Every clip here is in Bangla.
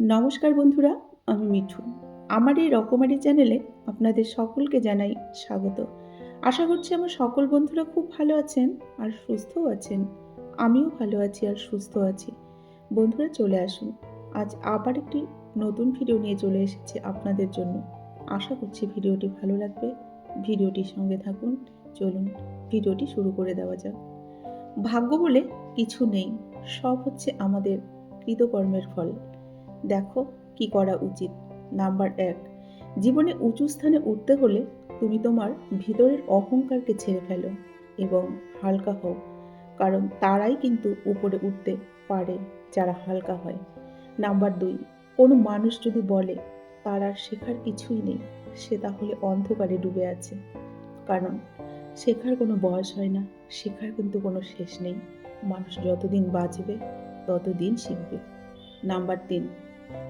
নমস্কার বন্ধুরা, আমি মিঠু। আমার এই রকমারি চ্যানেলে আপনাদের সকলকে জানাই স্বাগত। আশা করছি আমার সকল বন্ধুরা খুব ভালো আছেন আর সুস্থও আছেন। আমিও ভালো আছি আর সুস্থ আছি। বন্ধুরা, চলে আসুন। আজ আবার একটি নতুন ভিডিও নিয়ে চলে এসেছি আপনাদের জন্য। আশা করছি ভিডিওটি ভালো লাগবে। ভিডিওটির সঙ্গে থাকুন। চলুন, ভিডিওটি শুরু করে দেওয়া যাক। ভাগ্য বলে কিছু নেই। সব হচ্ছে আমাদের কৃতকর্মের ফল। দেখো কি করা উচিত। নাম্বার এক, জীবনে উঁচু স্থানে উঠতে হলে তুমি তোমার ভিতরের অহংকারকে ছেড়ে ফেলো এবং হালকা হও, কারণ তারাই কিন্তু উপরে উঠতে পারে যারা হালকা হয়। নাম্বার দুই, কোনো মানুষ যদি বলে, তার আর শেখার কিছুই নেই, সে তাহলে অন্ধকারে ডুবে আছে। কারণ শেখার কোনো বয়স হয় না, শেখার কিন্তু কোনো শেষ নেই। মানুষ যতদিন বাঁচবে, ততদিন শিখবে। নাম্বার তিন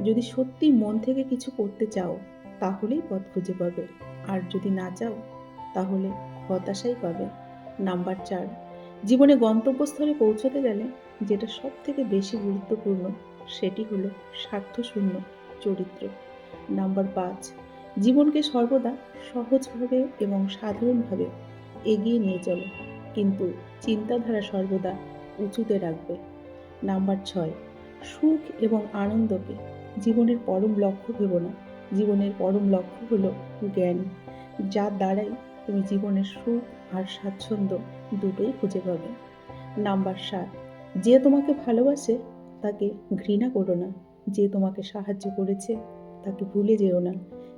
যদি সত্যি মন থেকে কিছু করতে চাও, তাহলেই পথ খুঁজে পাবে। আর যদি না চাও, তাহলে হতাশাই পাবে। নাম্বার চার, জীবনে গন্তব্যস্থলে পৌঁছতে গেলে যেটা সব থেকে বেশি গুরুত্বপূর্ণ, সেটি হলো স্বার্থশূন্য চরিত্র। নাম্বার পাঁচ, জীবনকে সর্বদা সহজভাবে এবং সাধারণভাবে এগিয়ে নিয়ে চলো। কিন্তু চিন্তাধারা সর্বদা উঁচুতে রাখবে। নাম্বার ছয় সুখ এবং আনন্দকে। জীবনের পরম লক্ষ্য ভেব না। জীবনের পরম লক্ষ্য হলো জ্ঞান, যার দ্বারাই তুমি জীবনের সুখ আর স্বাচ্ছন্দ্য দুটোই খুঁজে পাবে। নাম্বার সাত, যে তোমাকে ভালোবাসে তাকে ঘৃণা করো না। যে তোমাকে সাহায্য করেছে তাকে ভুলে যেও না।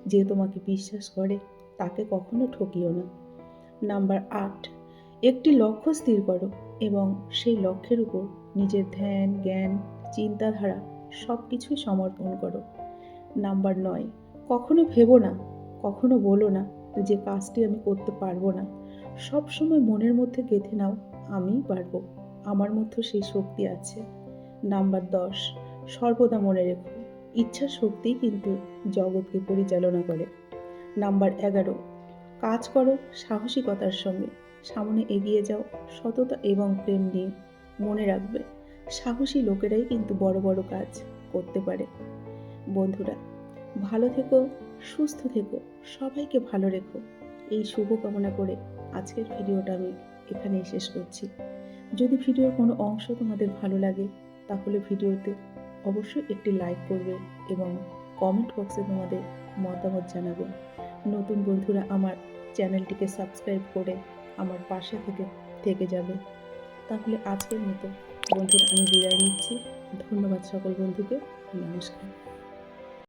যে তোমাকে বিশ্বাস করে তাকে কখনো ঠকিও না। নাম্বার আট, একটি লক্ষ্য স্থির করো এবং সেই লক্ষ্যের উপর নিজের ধ্যান, জ্ঞান চিন্তাধারা সব কিছুই সমর্পণ করো। নাম্বার নয়, কখনো ভেবো না, কখনো বলো না যে কাজটি আমি করতে পারব না। সব সময় মনের মধ্যে গেঁথে নাও আমিই পারব, আমার মধ্যে সেই শক্তি আছে। নাম্বার দশ, সর্বদা মনে রেখো, ইচ্ছা শক্তিই কিন্তু জগৎকে পরিচালনা করে। নাম্বার এগারো, কাজ করো সাহসিকতার সঙ্গে, সামনে এগিয়ে যাও, সততা এবং প্রেম নিয়ে মনে রাখবে। সাহসী লোকেরাই কিন্তু বড় বড় কাজ করতে পারে। বন্ধুরা, ভালো থেকো, সুস্থ থেকো, সবাইকে ভালো রেখো। এই শুভ কামনা করে আজকের ভিডিওটা আমি এখানেই শেষ করছি। যদি ভিডিওর কোনো অংশ তোমাদের ভালো লাগে, তাহলে ভিডিওতে অবশ্যই একটি লাইক করবে এবং কমেন্ট বক্সে তোমাদের মতামত জানাবে। নতুন বন্ধুরা, আমার চ্যানেলটিকে সাবস্ক্রাইব করে আমার পাশে থেকে থেকে যাবে। তাহলে আজকের মতো বন্ধুরা আমি বিদায় নিচ্ছি। ধন্যবাদ সকল বন্ধুকে। নমস্কার।